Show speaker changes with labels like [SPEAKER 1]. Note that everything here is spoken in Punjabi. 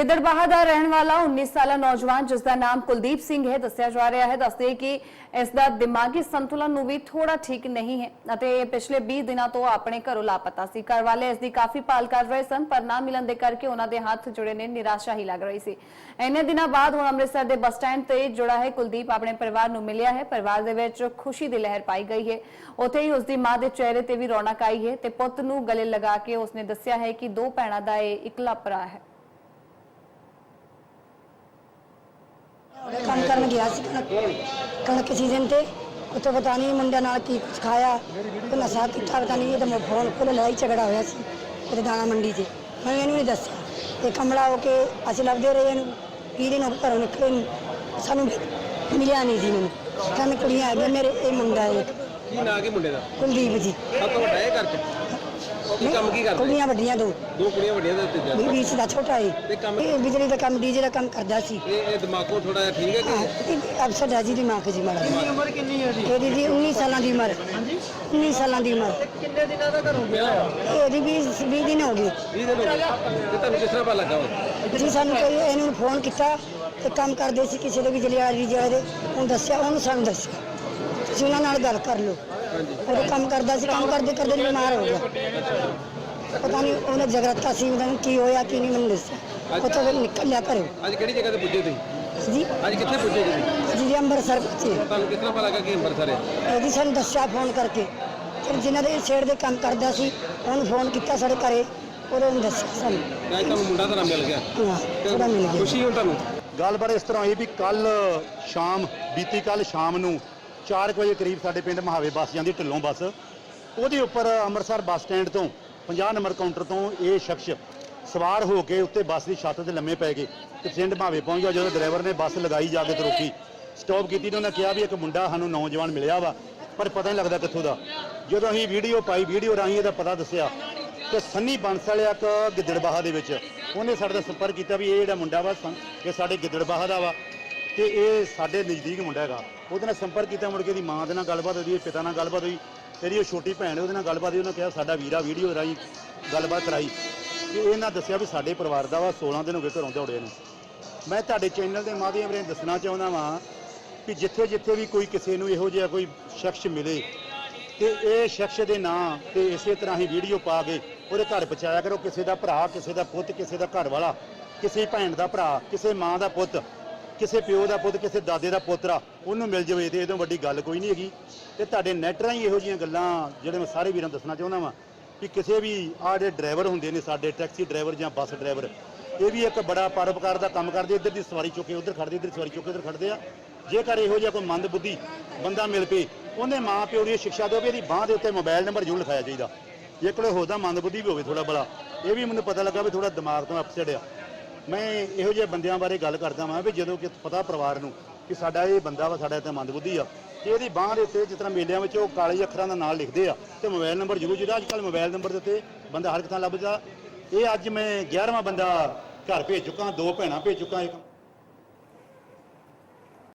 [SPEAKER 1] ਗਿੱਦੜਬਾਹਾ ਦਾ ਰਹਿਣ ਵਾਲਾ 19 ਸਾਲਾ ਨੌਜਵਾਨ, ਜਿਸ ਦਾ ਨਾਮ ਕੁਲਦੀਪ ਸਿੰਘ ਹੈ, ਦੱਸਿਆ ਜਾ ਰਿਹਾ ਹੈ, ਦੱਸਦੇ ਕਿ ਇਸ ਦਾ ਦਿਮਾਗੀ ਸੰਤੁਲਨ ਨੂੰ ਵੀ ਥੋੜਾ ਠੀਕ ਨਹੀਂ ਹੈ ਅਤੇ ਇਹ ਪਿਛਲੇ 20 ਦਿਨਾਂ ਤੋਂ ਆਪਣੇ ਘਰੋਂ ਲਾਪਤਾ ਸੀ। ਘਰ ਵਾਲੇ ਇਸ ਦੀ ਕਾਫੀ ਭਾਲ ਕਰ ਰਹੇ ਸਨ, ਪਰ ਨਾ ਮਿਲਣ ਦੇ ਕਰਕੇ ਉਹਨਾਂ ਦੇ ਹੱਥ ਜੁੜੇ ਨੇ ਨਿਰਾਸ਼ਾ ਹੀ ਲੱਗ ਰਹੀ ਸੀ। ਇੰਨੇ ਦਿਨਾਂ ਬਾਅਦ ਹੁਣ ਅੰਮ੍ਰਿਤਸਰ ਦੇ ਬੱਸ ਸਟੈਂਡ ਤੇ ਜੁੜਾ ਹੈ ਕੁਲਦੀਪ, ਆਪਣੇ ਪਰਿਵਾਰ ਨੂੰ ਮਿਲਿਆ ਹੈ। ਪਰਿਵਾਰ ਦੇ ਵਿੱਚ ਖੁਸ਼ੀ ਦੀ ਲਹਿਰ ਪਾਈ ਗਈ ਹੈ। ਉੱਥੇ ਹੀ ਉਸ ਦੀ ਮਾਂ ਦੇ ਚਿਹਰੇ ਤੇ ਵੀ ਰੌਣਕ ਆਈ ਹੈ ਤੇ ਪੁੱਤ ਨੂੰ ਗਲੇ ਲਗਾ ਕੇ ਉਸਨੇ ਦੱਸਿਆ ਹੈ ਕਿ ਦੋ ਭੈਣਾਂ ਦਾ ਇਹ ਇਕਲਾ ਭਰਾ ਹੈ।
[SPEAKER 2] ਕੰਮ ਕਰਨ ਗਿਆ ਸੀ ਕਣਕ ਕਣਕ ਸੀਜ਼ਨ ਤੇ। ਉੱਥੇ ਪਤਾ ਨਹੀਂ ਮੁੰਡਿਆਂ ਨਾਲ ਕੀ ਖਾਇਆ। ਤੇ ਨਸ਼ਾ ਕੀਤਾ ਪਤਾ ਨਹੀਂ ਇਹ ਤਾਂ ਫੋਨ ਕੋਲ ਲੜਾਈ ਝਗੜਾ ਹੋਇਆ ਸੀ ਉਹਦੇ ਦਾਣਾ ਮੰਡੀ 'ਚ ਮੈਂ ਇਹਨੂੰ ਨਹੀਂ ਦੱਸਿਆ। ਇਹ ਕਮਲਾ ਹੋ ਕੇ ਅਸੀਂ ਲੱਭਦੇ ਰਹੇ ਇਹਨੂੰ। ਹੋ ਗਏ ਘਰੋਂ ਨਿਕਲੇ ਨੂੰ। ਸਾਨੂੰ ਮਿਲਿਆ ਨਹੀਂ ਜੀ ਮੈਨੂੰ। ਕੰਨ ਕੁੜੀਆਂ ਆ ਗਈਆਂ ਮੇਰੇ ਇਹ ਮੁੰਡਾ ਹੈ।
[SPEAKER 3] ਕੀ ਨਾਂ ਕੀ ਮੁੰਡੇ ਦਾ?
[SPEAKER 2] ਕੁਲਦੀਪ ਜੀ।
[SPEAKER 3] ਸਭ ਤੋਂ ਵੱਡਾ ਇਹ ਚ? ਕੀ ਕੰਮ ਕੀ ਕਰਦੇ?
[SPEAKER 2] ਕੁੜੀਆਂ ਵੱਡੀਆਂ ਦੋ।
[SPEAKER 3] ਦੋ ਕੁੜੀਆਂ ਵੱਡੀਆਂ ਤੇ ਤੀਜਾ
[SPEAKER 2] ਵੀ ਵੀਰ ਦਾ ਛੋਟਾ
[SPEAKER 3] ਤੇ
[SPEAKER 2] ਹੈ
[SPEAKER 3] ਕੰਮ-
[SPEAKER 2] ਇਹ ਬਿਜਲੀ ਦਾ ਕੰਮ ਡੀਜੇ ਦਾ ਕੰਮ ਕਰਦਾ ਸੀ।
[SPEAKER 3] ਇਹ ਇਹ ਦਿਮਾਗੋਂ ਥੋੜਾ ਜਿਹਾ ਠੀਕ ਹੈ ਕਿ
[SPEAKER 2] ਅਫਸਰ ਰਾਜੀ ਦੀ ਮਾਂ ਕੇ ਜੀ ਮਾੜਾ।
[SPEAKER 3] ਕਿੰਨੀ ਉਮਰ ਕਿੰਨੀ ਹੈ ਜੀ
[SPEAKER 2] ਇਹਦੀ ਜੀ 19 ਸਾਲਾਂ ਦੀ ਉਮਰ। ਹਾਂਜੀ। 19 ਸਾਲਾਂ ਦੀ ਉਮਰ।
[SPEAKER 3] ਕਿੰਨੇ ਦਿਨਾਂ ਦਾ ਘਰੋਂ ਗਿਆ?
[SPEAKER 2] ਇਹਦੀ ਵੀ 20 ਦਿਨ ਹੋ ਗਏ।
[SPEAKER 3] 20 ਦਿਨ ਹੋ ਗਏ। ਤੇ ਤੁਹਾਨੂੰ ਕਿਸ ਤਰ੍ਹਾਂ ਪਤਾ ਲੱਗਾ ਵਾ?
[SPEAKER 2] ਜੀ ਸਾਨੂੰ ਕੋਈ ਇਹਨੂੰ ਫੋਨ ਕੀਤਾ ਤੇ ਕੰਮ ਕਰਦੇ ਸੀ ਕਿਸੇ ਦੇ ਵੀ ਜਲਿਆਰੀ ਜਿਹੜੇ ਦੇ ਉਹਨੂੰ ਦੱਸਿਆ ਉਹਨੂੰ ਸਾਨੂੰ ਦੱਸਿਆ। ਤੁਸੀਂ ਉਹਨਾਂ ਨਾਲ ਗੱਲ ਕਰ ਲਓ। ਉਹ ਕੰਮ ਕਰਦਾ ਸੀ ਕੰਮ ਕਰਦੇ ਕਰਦੇ ਬਿਮਾਰ ਹੋ ਗਿਆ। ਪਤਾ ਨਹੀਂ ਉਹਨੇ ਜਗਰਾਤਾ ਸੀ ਉਹਨਾਂ ਨੂੰ ਕੀ ਹੋਇਆ ਕੀ ਨਹੀਂ ਮੈਨੂੰ ਦੱਸਿਆ। ਉੱਥੋਂ ਫਿਰ ਨਿਕਲ ਲਿਆ ਘਰੋਂ।
[SPEAKER 3] ਅੱਜ ਕਿਹੜੀ ਜਗ੍ਹਾ ਤੇ ਪੁੱਜੇ ਤੁਸੀਂ?
[SPEAKER 2] ਜੀ।
[SPEAKER 3] ਅੱਜ ਕਿੱਥੇ ਪੁੱਜੇ ਤੁਸੀਂ?
[SPEAKER 2] ਜੀ ਅੰਮ੍ਰਿਤਸਰ ਪਹੁੰਚੇ
[SPEAKER 3] ਤੁਹਾਨੂੰ ਕਿਸ ਤਰ੍ਹਾਂ ਪਤਾ ਲੱਗਾ ਕਿ ਅੰਮ੍ਰਿਤਸਰ ਹੈ?
[SPEAKER 2] ਇਹਦੀ ਸਾਨੂੰ ਦੱਸਿਆ ਫੋਨ ਕਰਕੇ। ਫਿਰ ਜਿਨ੍ਹਾਂ ਦੇ ਛੇੜ ਦੇ ਕੰਮ ਕਰਦਾ ਸੀ ਉਹਨੂੰ ਫੋਨ ਕੀਤਾ ਸਾਡੇ ਘਰੇ। ਉਹਨੇ ਦੱਸਿਆ ਸਾਨੂੰ।
[SPEAKER 3] ਅੱਜ ਤੁਹਾਨੂੰ ਮੁੰਡਾ ਤਾਂ ਮਿਲ ਗਿਆ।
[SPEAKER 2] ਹਾਂ ਥੋੜਾ ਮਿਲ ਗਿਆ।
[SPEAKER 3] ਖੁਸ਼ੀ ਹੁਣ ਤੁਹਾਨੂੰ?
[SPEAKER 4] ਗੱਲਬਾਤ ਇਸ ਤਰ੍ਹਾਂ ਹੋਈ ਵੀ ਕੱਲ ਸ਼ਾਮ ਬੀਤੀ ਕੱਲ ਸ਼ਾਮ ਨੂੰ 4 ਵਜੇ ਕਰੀਬ ਸਾਡੇ ਪਿੰਡ ਮਹਾਵੇ ਬੱਸ ਜਾਂਦੀ ਢਿੱਲੋਂ ਬੱਸ, ਉਹਦੇ ਉੱਪਰ ਅੰਮ੍ਰਿਤਸਰ ਬੱਸ ਸਟੈਂਡ ਤੋਂ 50 ਨੰਬਰ ਕਾਊਂਟਰ ਤੋਂ ਇਹ ਸ਼ਖਸ ਸਵਾਰ ਹੋ ਕੇ ਉੱਤੇ ਬੱਸ ਦੀ ਛੱਤ ਤੇ ਲੰਮੇ ਪੈ ਗਏ ਤੇ ਪਿੰਡ ਮਹਾਵੇ ਪਹੁੰਚ ਗਿਆ, ਜਦੋਂ ਡਰਾਈਵਰ ਨੇ ਬੱਸ ਲਗਾਈ ਜਾ ਕੇ ਤੇ ਰੋਕੀ। ਸਟਾਪ ਕੀਤੀ ਤੇ ਉਹਨਾਂ ਕਿਹਾ ਵੀ ਇੱਕ ਮੁੰਡਾ ਸਾਨੂੰ ਨੌਜਵਾਨ ਮਿਲਿਆ ਵਾ, ਪਰ ਪਤਾ ਨਹੀਂ ਲੱਗਦਾ ਕਿੱਥੋਂ ਦਾ। ਜਦੋਂ ਅਸੀਂ ਵੀਡੀਓ ਪਾਈ ਵੀਡੀਓ ਰਾਹੀਂ ਇਹਦਾ ਪਤਾ ਦੱਸਿਆ ਤੇ ਸੰਨੀ ਬੰਸ ਵਾਲਿਆ ਇੱਕ ਗਿੱਦੜਬਾਹਾ ਦੇ ਵਿੱਚ। ਉਹਨੇ ਸਾਡੇ ਨਾਲ ਸੰਪਰਕ ਕੀਤਾ ਵੀ ਇਹ ਜਿਹੜਾ ਮੁੰਡਾ ਵਾ, ਸੰ- ਇਹ ਸਾਡੇ ਗਿੱਦੜਬਾਹਾ ਦਾ ਵਾ। ਤੇ ਇਹ ਸਾਡੇ ਨਜ਼ਦੀਕ ਮੁੰਡਾ ਹੈਗਾ। ਉਹਦੇ ਨਾਲ ਸੰਪਰਕ ਕੀਤਾ, ਮੁੜ ਕੇ ਦੀ ਮਾਂ ਦੇ ਨਾਲ ਗੱਲਬਾਤ ਹੋਈ, ਉਹਦੇ ਪਿਤਾ ਨਾਲ ਗੱਲਬਾਤ ਹੋਈ, ਤੇਰੀ ਉਹ ਛੋਟੀ ਭੈਣ ਹੈ, ਉਹਦੇ ਨਾਲ ਗੱਲਬਾਤ ਹੋਈ, ਉਹਨੇ ਕਿਹਾ ਸਾਡਾ ਵੀਰਾ ਵੀਡੀਓ ਰਾਹੀਂ ਗੱਲਬਾਤ ਕਰਾਈ। ਤੇ ਇਹਨਾਂ ਦੱਸਿਆ ਵੀ ਸਾਡੇ ਪਰਿਵਾਰ ਦਾ ਵਾ 16 ਦਿਨ ਹੋ ਗਏ ਘਰੋਂ ਦੌੜੇ ਨੂੰ। ਮੈਂ ਤੁਹਾਡੇ ਚੈਨਲ ਦੇ ਮਾਧਿਅਮ ਰਾਹੀਂ ਦੱਸਣਾ ਚਾਹੁੰਦਾ ਵਾਂ ਕਿ ਜਿੱਥੇ ਜਿੱਥੇ ਵੀ ਕੋਈ ਕਿਸੇ ਨੂੰ ਇਹੋ ਜਿਹਾ ਕੋਈ ਸ਼ਖਸ ਮਿਲੇ, ਤੇ ਇਹ ਸ਼ਖਸ ਦੇ ਨਾਂ ਤੇ ਇਸੇ ਤਰ੍ਹਾਂ ਹੀ ਵੀਡੀਓ ਪਾ ਕੇ ਉਹਦੇ ਘਰ ਪਹੁੰਚਾਇਆ ਕਰੋ। ਕਿਸੇ ਦਾ ਭਰਾ, ਕਿਸੇ ਦਾ ਪੁੱਤ, ਕਿਸੇ ਦਾ ਘਰ ਵਾਲਾ ਕਿਸੇ ਭੈਣ ਦਾ ਭਰਾ, ਕਿਸੇ ਮਾਂ ਦਾ ਪੁੱਤ। ਕਿਸੇ ਪਿਓ ਦਾ ਪੁੱਤ, ਕਿਸੇ ਦਾਦੇ ਦਾ ਪੋਤਰਾ ਉਹਨੂੰ ਮਿਲ ਜਾਵੇ ਤੇ ਇਹ ਤੋਂ ਵੱਡੀ ਗੱਲ ਕੋਈ ਨਹੀਂ ਹੈਗੀ। ਤੇ ਤੁਹਾਡੇ ਨੈਟ ਰਾਹੀਂ ਇਹੋ ਜਿਹੀਆਂ ਗੱਲਾਂ ਜਿਹੜੇ ਮੈਂ ਸਾਰੇ ਵੀਰਾਂ ਨੂੰ ਦੱਸਣਾ ਚਾਹੁੰਦਾ ਵਾਂ ਕਿ ਕਿਸੇ ਵੀ ਆਹ ਜਿਹੜੇ ਡਰਾਈਵਰ ਹੁੰਦੇ ਨੇ, ਸਾਡੇ ਟੈਕਸੀ ਡਰਾਈਵਰ ਜਾਂ ਬੱਸ ਡਰਾਈਵਰ ਇਹ ਵੀ ਇੱਕ ਬੜਾ ਪਰਉਪਕਾਰ ਦਾ ਕੰਮ ਕਰਦੇ, ਇੱਧਰ ਦੀ ਸਵਾਰੀ ਚੁੱਕੇ ਉੱਧਰ ਖੜਦੇ ਇੱਧਰ ਸਵਾਰੀ ਚੁੱਕੇ ਉੱਧਰ ਖੜਦੇ ਆ। ਜੇਕਰ ਇਹੋ ਜਿਹਾ ਕੋਈ ਮੰਦ ਬੁੱਧੀ ਬੰਦਾ ਮਿਲ ਪਏ, ਉਹਨੇ ਮਾਂ ਪਿਓ ਦੀ ਸਿੱਖਿਆ ਦਿਓ ਵੀ ਇਹਦੀ ਬਾਹ ਦੇ ਉੱਤੇ ਮੋਬਾਈਲ ਨੰਬਰ ਜ਼ਰੂਰ ਲਿਖਾਇਆ ਚਾਹੀਦਾ ਜੇ ਕੋਲੇ ਹੋਦਾ ਮੰਦ ਬੁੱਧੀ ਵੀ ਹੋਵੇ ਥੋੜਾ ਬੜਾ, ਇਹ ਵੀ ਮੈਨੂੰ ਪਤਾ ਲੱਗਾ ਵੀ ਥੋੜਾ ਦਿਮਾਗ ਤੋਂ ਅਪਸੈਟ ਆ। ਮੈਂ ਇਹੋ ਜਿਹੇ ਬੰਦਿਆਂ ਬਾਰੇ ਗੱਲ ਕਰਦਾ ਵਾਂ ਵੀ ਜਦੋਂ ਕਿ ਪਤਾ ਪਰਿਵਾਰ ਨੂੰ ਕਿ ਸਾਡਾ ਇਹ ਬੰਦਾ ਵਾ, ਸਾਡਾ ਤੇ ਮੰਦ ਬੁੱਧੀ ਆ, ਤੇ ਇਹਦੀ ਬਾਹ ਦੇ ਉੱਤੇ ਜਿਸ ਤਰ੍ਹਾਂ ਮੇਲਿਆਂ ਵਿੱਚ ਉਹ ਕਾਲੇ ਅੱਖਰਾਂ ਦਾ ਨਾਲ ਲਿਖਦੇ ਆ, ਤੇ ਮੋਬਾਈਲ ਨੰਬਰ ਜ਼ਰੂਰ ਜਿਹੜਾ ਅੱਜ ਕੱਲ ਮੋਬਾਈਲ ਨੰਬਰ ਦੇ ਉੱਤੇ ਬੰਦਾ ਹਰ ਇੱਕ ਲੱਭਦਾ। ਇਹ ਅੱਜ ਮੈਂ 11ਵਾਂ ਬੰਦਾ ਘਰ ਭੇਜ ਚੁੱਕਾ, ਦੋ ਭੈਣਾਂ ਭੇਜ ਚੁੱਕਾ, ਇੱਕ